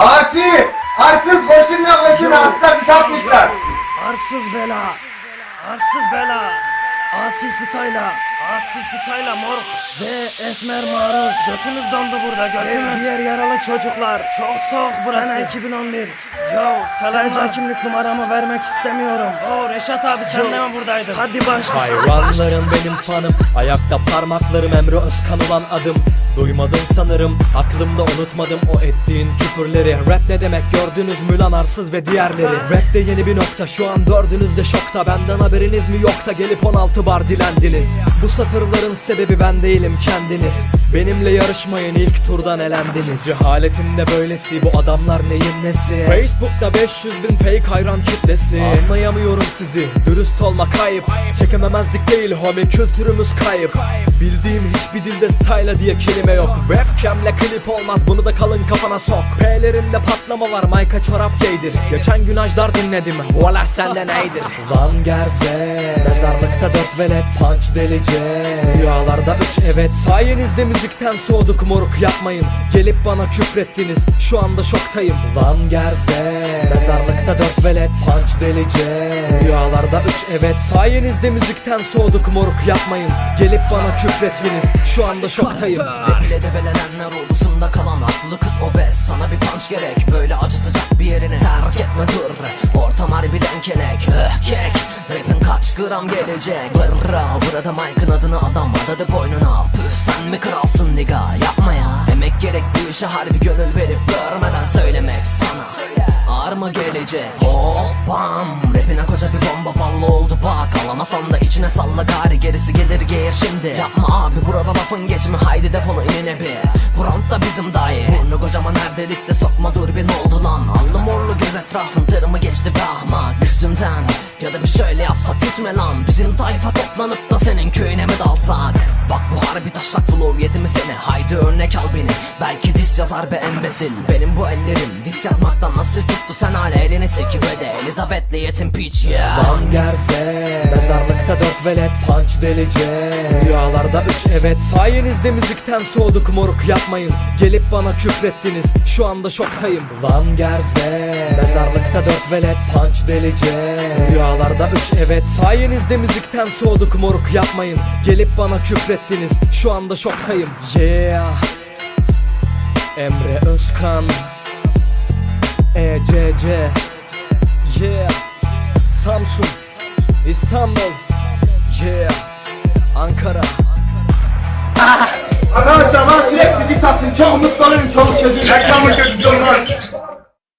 Asi! Arsız koşunla koşun hasta satmışlar. Arsız bela. Arsız bela. Asi Stayla. Asi Stayla moruk. Ve Esmer Maruz. Götümüz dondu burada götümüz. diğer yaralı çocuklar. Çok soğuk burası. Sene 2011. Yo selamlar. kimlik numaramı vermek istemiyorum. Oo Reşat abi sen de mi buradaydın? Hadi başla. Hayranların benim fanım Ayakta parmaklarım Emre Özkan olan adım Duymadın sanırım aklımda unutmadım o ettiğin küfürleri Rap ne demek gördünüz mü lan arsız ve diğerleri Rapte yeni bir nokta şu an dördünüz de şokta Benden haberiniz mi yok da gelip 16 bar dilendiniz Bu satırların sebebi ben değilim kendiniz. Benimle yarışmayın ilk turdan elendiniz. Cehaletin de böylesi bu adamlar neyin nesi? Facebook'ta 500 bin fake hayran kitlesi. Anlayamıyorum sizi dürüst olmak ayıp. Çekememezlik değil homie kültürümüz kayıp. Bildiğim hiçbir dilde style'a diye kelime yok. Webcam'le klip olmaz bunu da kalın kafana sok P'lerinde patlama var Mayka çorap giydir. Geçen gün ajdar dinledim Voila sende neydir Van Gerze Mezarlıkta dört velet Punch delice. Rüyalarda üç evet. Sayenizde müzikten soğuduk moruk yapmayın. Gelip bana küfrettiniz Şu anda şoktayım. Van Gerze Mezarlıkta dört velet Punch delice. Rüyalarda üç evet. Sayenizde müzikten soğuduk moruk yapmayın. Gelip bana küfrettiniz Şu anda şoktayım. Bile debelenenler ordusunda kalan aklı kıt obez Punch gerek böyle acıtacak bir yerini Terk etme dur. Ortam harbiden kelek Öh kek. Rapin kaç gram gelecek? Bırra burada Mike'ın adını adam adadı boynuna. Püh sen mi kralsın niga? Yapma ya. Emek gerek bu işe harbi gönül verip görmeden söylemek sana. Ağır mı gelecek? Hop bam Rapine koca bir bomba ballı oldu bak. Alamasan da içine salla gari gerisi gelir gelir şimdi. Yapma abi burada lafın geçme haydi defolu inine bir. Bu da bizim Burnu kocaman her delikte sokma dur bir oldu lan? Allı morlu göz etrafın tırımı geçti be ahmak Üstümden ya da bir şöyle yapsak küsme lan. Bizim tayfa toplanıp da senin köyüne mi dalsak? Bak bu harbi taşlak flow yedi mi seni? Haydi örnek al beni. Belki dis yazar be embesil. Benim bu ellerim dis yazmaktan nasıl tuttu? Sen hala elini sekip öde Elizabeth'le yetim piç ya Van Gerze Velet. Punch delice. Rüyalarda üç evet. Sayenizde müzikten soğuduk moruk yapmayın. Gelip bana küfrettiniz. Şu anda şoktayım. Van Gerze. Mezarlıkta dört velet. Punch delice. Rüyalarda üç evet. Sayenizde müzikten soğuduk moruk yapmayın. Gelip bana küfrettiniz. Şu anda şoktayım. Yeah. Emre Özkan. ECC Yeah. Samsun. İstanbul